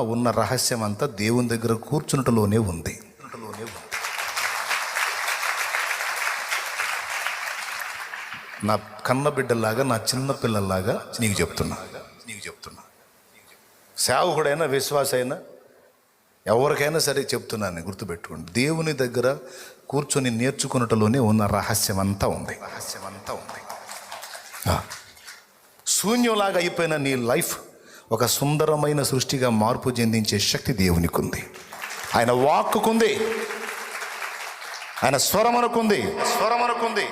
ఉన్న రహస్యం అంతా దేవుని దగ్గర కూర్చున్నటలోనే ఉంది. నా కన్న బిడ్డలాగా నా చిన్న పిల్లల్లాగా నీకు చెప్తున్నా. నీకు చెప్తున్నా సేవకుడైనా విశ్వాస అయినా ఎవరికైనా సరే చెప్తున్నాను గుర్తుపెట్టుకోండి. దేవుని దగ్గర కూర్చొని నేర్చుకున్నటలోనే ఉన్న రహస్యం అంతా ఉంది. రహస్యం అంతా ఉంది శూన్యంలాగా అయిపోయిన నీ లైఫ్ ఒక సుందరమైన సృష్టిగా మార్పు చెందించే శక్తి దేవునికి ఉంది ఆయన వాక్కుకుంది. ఆయన స్వరం అనుకుంది స్వరం అనుకుంది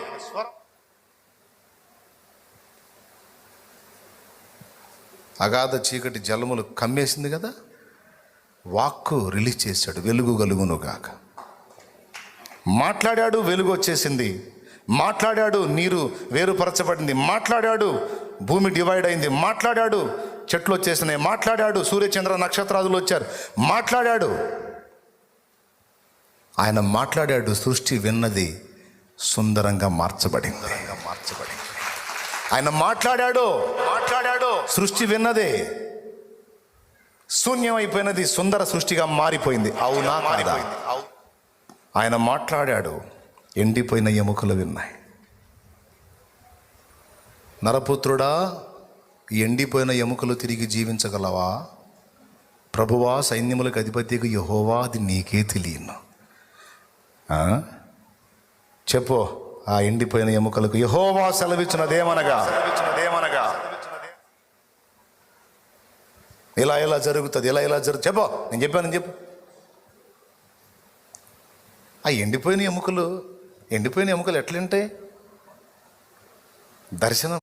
అగాధ చీకటి జలములు కమ్మేసింది కదా? వాక్కు రిలీజ్ చేశాడు. వెలుగు గలుగును గాక మాట్లాడాడు వెలుగు వచ్చేసింది మాట్లాడాడు నీరు వేరుపరచబడింది. మాట్లాడాడు భూమి డివైడ్ అయింది. మాట్లాడాడు చెట్లు వచ్చేసినాయి మాట్లాడాడు. సూర్యచంద్ర నక్షత్రాదులు వచ్చారు. మాట్లాడాడు. ఆయన మాట్లాడాడు. సృష్టి విన్నది సుందరంగా మార్చబడింది మార్చబడింది. ఆయన మాట్లాడాడు. మాట్లాడాడు. సృష్టి విన్నదే శూన్యమైపోయినది సుందర సృష్టిగా మారిపోయింది. అవునా కాదా? ఆయన మాట్లాడాడు. ఎండిపోయిన ఎముకలు విన్నాయి. నరపుత్రుడా ఎండిపోయిన ఎముకలు తిరిగి జీవించగలవా? ప్రభువా సైన్యములకు అధిపతికి యహోవా అది నీకే తెలియను. ఆ? చెప్పు ఆ ఎండిపోయిన ఎముకలకు యహోవా సెలవిచ్చినదేమనగా సెలవిచ్చినదేమనగా ఇలా ఇలా జరుగుతుంది ఇలా ఇలా జరుగు చెప్పు నేను చెప్పాను చెప్పు. ఆ ఎండిపోయిన ఎముకలు ఎండిపోయిన ఎముకలు ఎట్లుంటాయి దర్శనం